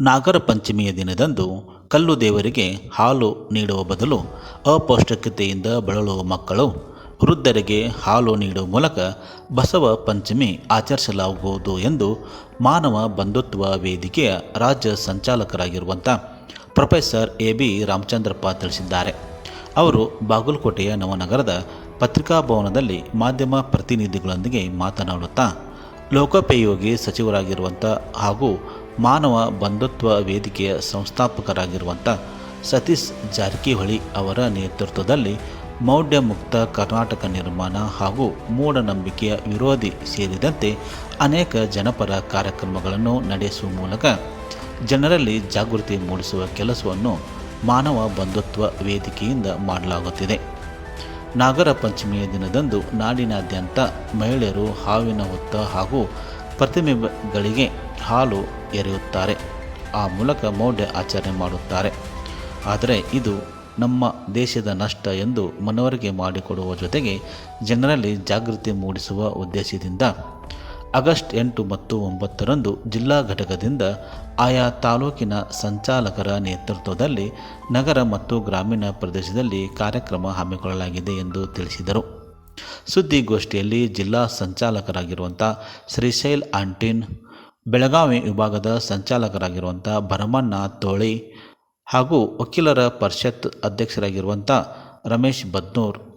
ನಾಗರ ಪಂಚಮಿಯ ದಿನದಂದು ಕಲ್ಲು ದೇವರಿಗೆ ಹಾಲು ನೀಡುವ ಬದಲು ಅಪೌಷ್ಟಿಕತೆಯಿಂದ ಬಳಲುವ ಮಕ್ಕಳು, ವೃದ್ಧರಿಗೆ ಹಾಲು ನೀಡುವ ಮೂಲಕ ಬಸವ ಪಂಚಮಿ ಆಚರಿಸಲಾಗುವುದು ಎಂದು ಮಾನವ ಬಂಧುತ್ವ ವೇದಿಕೆಯ ರಾಜ್ಯ ಸಂಚಾಲಕರಾಗಿರುವಂಥ ಪ್ರೊಫೆಸರ್ ಎ ಬಿ ರಾಮಚಂದ್ರಪ್ಪ ತಿಳಿಸಿದ್ದಾರೆ. ಅವರು ಬಾಗಲಕೋಟೆಯ ನವನಗರದ ಪತ್ರಿಕಾಭವನದಲ್ಲಿ ಮಾಧ್ಯಮ ಪ್ರತಿನಿಧಿಗಳೊಂದಿಗೆ ಮಾತನಾಡುತ್ತಾ ಲೋಕೋಪಯೋಗಿ ಸಚಿವರಾಗಿರುವಂಥ ಹಾಗೂ ಮಾನವ ಬಂಧುತ್ವ ವೇದಿಕೆಯ ಸಂಸ್ಥಾಪಕರಾಗಿರುವಂಥ ಸತೀಶ್ ಜಾರಕಿಹೊಳಿ ಅವರ ನೇತೃತ್ವದಲ್ಲಿ ಮೌಢ್ಯ ಮುಕ್ತ ಕರ್ನಾಟಕ ನಿರ್ಮಾಣ ಹಾಗೂ ಮೂಢನಂಬಿಕೆಯ ವಿರೋಧಿ ಸೇರಿದಂತೆ ಅನೇಕ ಜನಪರ ಕಾರ್ಯಕ್ರಮಗಳನ್ನು ನಡೆಸುವ ಮೂಲಕ ಜನರಲ್ಲಿ ಜಾಗೃತಿ ಮೂಡಿಸುವ ಕೆಲಸವನ್ನು ಮಾನವ ಬಂಧುತ್ವ ವೇದಿಕೆಯಿಂದ ಮಾಡಲಾಗುತ್ತಿದೆ. ನಾಗರ ಪಂಚಮಿಯ ದಿನದಂದು ನಾಡಿನಾದ್ಯಂತ ಮಹಿಳೆಯರು ಹಾವಿನ ಹುತ್ತ ಹಾಗೂ ಪ್ರತಿಮೆಗಳಿಗೆ ಹಾಲು ಎರೆಯುತ್ತಾರೆ. ಆ ಮೂಲಕ ಮೌಢ್ಯ ಆಚರಣೆ ಮಾಡುತ್ತಾರೆ. ಆದರೆ ಇದು ನಮ್ಮ ದೇಶದ ನಷ್ಟ ಎಂದು ಮನವರಿಕೆ ಮಾಡಿಕೊಡುವ ಜೊತೆಗೆ ಜನರಲ್ಲಿ ಜಾಗೃತಿ ಮೂಡಿಸುವ ಉದ್ದೇಶದಿಂದ ಆಗಸ್ಟ್ ಎಂಟು ಮತ್ತು ಒಂಬತ್ತರಂದು ಜಿಲ್ಲಾ ಘಟಕದಿಂದ ಆಯಾ ತಾಲೂಕಿನ ಸಂಚಾಲಕರ ನೇತೃತ್ವದಲ್ಲಿ ನಗರ ಮತ್ತು ಗ್ರಾಮೀಣ ಪ್ರದೇಶದಲ್ಲಿ ಕಾರ್ಯಕ್ರಮ ಹಮ್ಮಿಕೊಳ್ಳಲಾಗಿದೆ ಎಂದು ತಿಳಿಸಿದರು. ಸುದ್ದಿಗೋಷ್ಠಿಯಲ್ಲಿ ಜಿಲ್ಲಾ ಸಂಚಾಲಕರಾಗಿರುವಂಥ ಶ್ರೀಶೈಲ್ ಆಂಟಿನ್, ಬೆಳಗಾವಿ ವಿಭಾಗದ ಸಂಚಾಲಕರಾಗಿರುವಂಥ ಭರಮಣ್ಣ ತೋಳಿ ಹಾಗೂ ವಕೀಲರ ಪರಿಷತ್ ಅಧ್ಯಕ್ಷರಾಗಿರುವಂಥ ರಮೇಶ್ ಬದ್ನೂರ್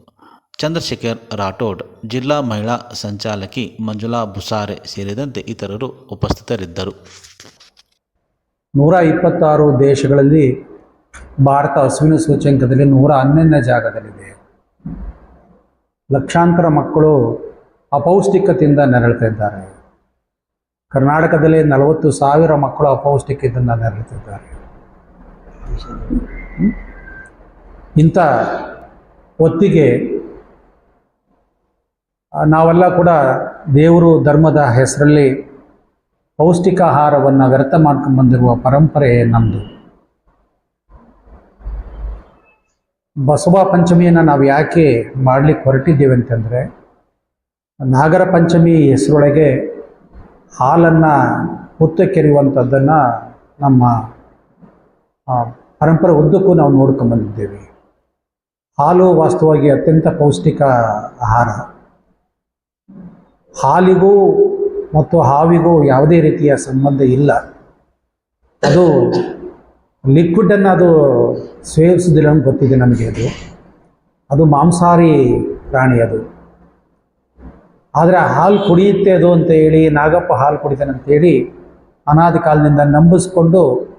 ಚಂದ್ರಶೇಖರ್ ರಾಠೋಡ್ ಜಿಲ್ಲಾ ಮಹಿಳಾ ಸಂಚಾಲಕಿ ಮಂಜುಳಾ ಬುಸಾರೆ ಸೇರಿದಂತೆ ಇತರರು ಉಪಸ್ಥಿತರಿದ್ದರು. ನೂರ ಇಪ್ಪತ್ತಾರು ದೇಶಗಳಲ್ಲಿ ಭಾರತ ಹಸುವಿನ ಸೂಚ್ಯಂಕದಲ್ಲಿ ನೂರ ಹನ್ನೊಂದನೇ ಜಾಗದಲ್ಲಿದೆ. ಲಕ್ಷಾಂತರ ಮಕ್ಕಳು ಅಪೌಷ್ಟಿಕತೆಯಿಂದ ನೆರಳುತ್ತಿದ್ದಾರೆ. ಕರ್ನಾಟಕದಲ್ಲಿ ನಲವತ್ತು ಸಾವಿರ ಮಕ್ಕಳು ಅಪೌಷ್ಟಿಕತೆಯಿಂದ ನೆರಳುತ್ತಿದ್ದಾರೆ? ಇಂಥ ಹೊತ್ತಿಗೆ ಆ, ನಾವೆಲ್ಲ ಕೂಡ ದೇವರು ಧರ್ಮದ ಹೆಸರಲ್ಲಿ ಪೌಷ್ಟಿಕ ಆಹಾರವನ್ನು ವ್ಯರ್ಥ ಮಾಡ್ಕೊಂಡ್ಬಂದಿರುವ ಪರಂಪರೆ ನಮ್ಮದು ಬಸವ ಪಂಚಮಿಯನ್ನು ನಾವು ಯಾಕೆ ಮಾಡಲಿಕ್ಕೆ ಹೊರಟಿದ್ದೇವೆ ಅಂತಂದರೆ, ನಾಗರ ಪಂಚಮಿ ಹೆಸರೊಳಗೆ ಹಾಲನ್ನು ಹುತ್ತಕ್ಕೆರೆಯುವಂಥದ್ದನ್ನು ನಮ್ಮ ಪರಂಪರೆ ಉದ್ದಕ್ಕೂ ನಾವು ನೋಡ್ಕೊಂಡ್ಬಂದಿದ್ದೇವೆ ಹಾಲು ವಾಸ್ತವವಾಗಿ ಅತ್ಯಂತ ಪೌಷ್ಟಿಕ ಆಹಾರ. ಹಾಲಿಗೂ ಮತ್ತು ಹಾವಿಗೂ ಯಾವುದೇ ರೀತಿಯ ಸಂಬಂಧ ಇಲ್ಲ. ಅದು ಲಿಕ್ವಿಡನ್ನು ಅದು ಸೇವಿಸುವುದಿಲ್ಲ ಅಂತ ಗೊತ್ತಿದೆ ನಮಗೆ ಅದು. ಅದು ಮಾಂಸಾಹಾರಿ ಪ್ರಾಣಿ ಅದು. ಆದರೆ ಹಾಲು ಕುಡಿಯುತ್ತೆ ಅದು ಅಂತ ಹೇಳಿ, ನಾಗಪ್ಪ ಹಾಲು ಕುಡಿತಾನೆ ಅಂತೇಳಿ ಅನಾದಿ ಕಾಲದಿಂದ ನಂಬಿಸ್ಕೊಂಡು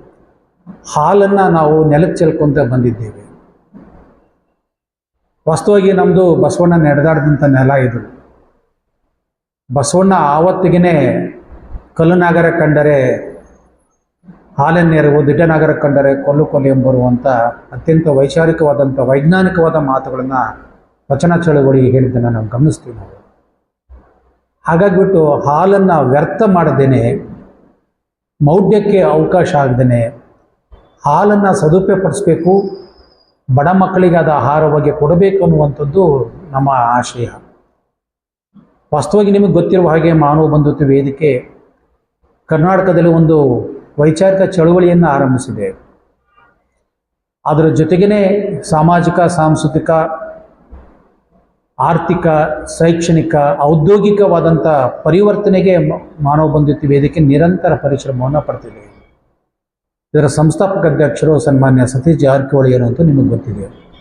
ಹಾಲನ್ನು ನಾವು ನೆಲಕ್ಕೆ ಚೆಲ್ಕೊಂತ ಬಂದಿದ್ದೇವೆ. ವಾಸ್ತವಾಗಿ ನಮ್ಮದು ಬಸವಣ್ಣ ನಡೆದಾಡಿದಂಥ ನೆಲ ಇದು. ಬಸವಣ್ಣ ಆವತ್ತಿಗೆ ಕಲ್ಲುನಾಗರ ಕಂಡರೆ ಹಾಲೆನ್ನೆರವು ದಿಡ್ಡನಾಗರ ಕಂಡರೆ ಕೊಲ್ಲು ಕೊಲ್ಲಿ ಎಂಬರುವಂಥ ಅತ್ಯಂತ ವೈಚಾರಿಕವಾದಂಥ ವೈಜ್ಞಾನಿಕವಾದ ಮಾತುಗಳನ್ನು ವಚನ ಚಳುವಳಿಗೆ ಹೇಳಿದ್ದನ್ನು ನಾವು ಗಮನಿಸ್ತೀವಿ ನಾವು. ಹಾಗಾಗಿಬಿಟ್ಟು ಹಾಲನ್ನು ವ್ಯರ್ಥ ಮಾಡದೇನೆ, ಮೌಢ್ಯಕ್ಕೆ ಅವಕಾಶ ಆಗದೇನೆ, ಹಾಲನ್ನು ಸದುಪಯೋಗಪಡಿಸ್ಬೇಕು, ಬಡ ಮಕ್ಕಳಿಗೆ ಅದು ಆಹಾರವಾಗಿ ಕೊಡಬೇಕು ಅನ್ನುವಂಥದ್ದು ನಮ್ಮ ಆಶಯ. ವಾಸ್ತವವಾಗಿ ನಿಮಗೆ ಗೊತ್ತಿರುವ ಹಾಗೆ ಮಾನವ ಬಂಧುತ್ವ ವೇದಿಕೆ ಕರ್ನಾಟಕದಲ್ಲಿ ಒಂದು ವೈಚಾರಿಕ ಚಳುವಳಿಯನ್ನು ಆರಂಭಿಸಿದೆ. ಅದರ ಜೊತೆಗೇ ಸಾಮಾಜಿಕ, ಸಾಂಸ್ಕೃತಿಕ, ಆರ್ಥಿಕ, ಶೈಕ್ಷಣಿಕ, ಔದ್ಯೋಗಿಕವಾದಂಥ ಪರಿವರ್ತನೆಗೆ ಮಾನವ ಬಂಧುತ್ವ ವೇದಿಕೆ ನಿರಂತರ ಪರಿಶ್ರಮವನ್ನು ಪಡ್ತಿದೆ ಇದರ ಸಂಸ್ಥಾಪಕ ಅಧ್ಯಕ್ಷರು ಸನ್ಮಾನ್ಯ ಸತೀಶ್ ಜಾರಕಿಹೊಳಿ ಏನು ಅಂತ ನಿಮಗೆ ಗೊತ್ತಿದೆ.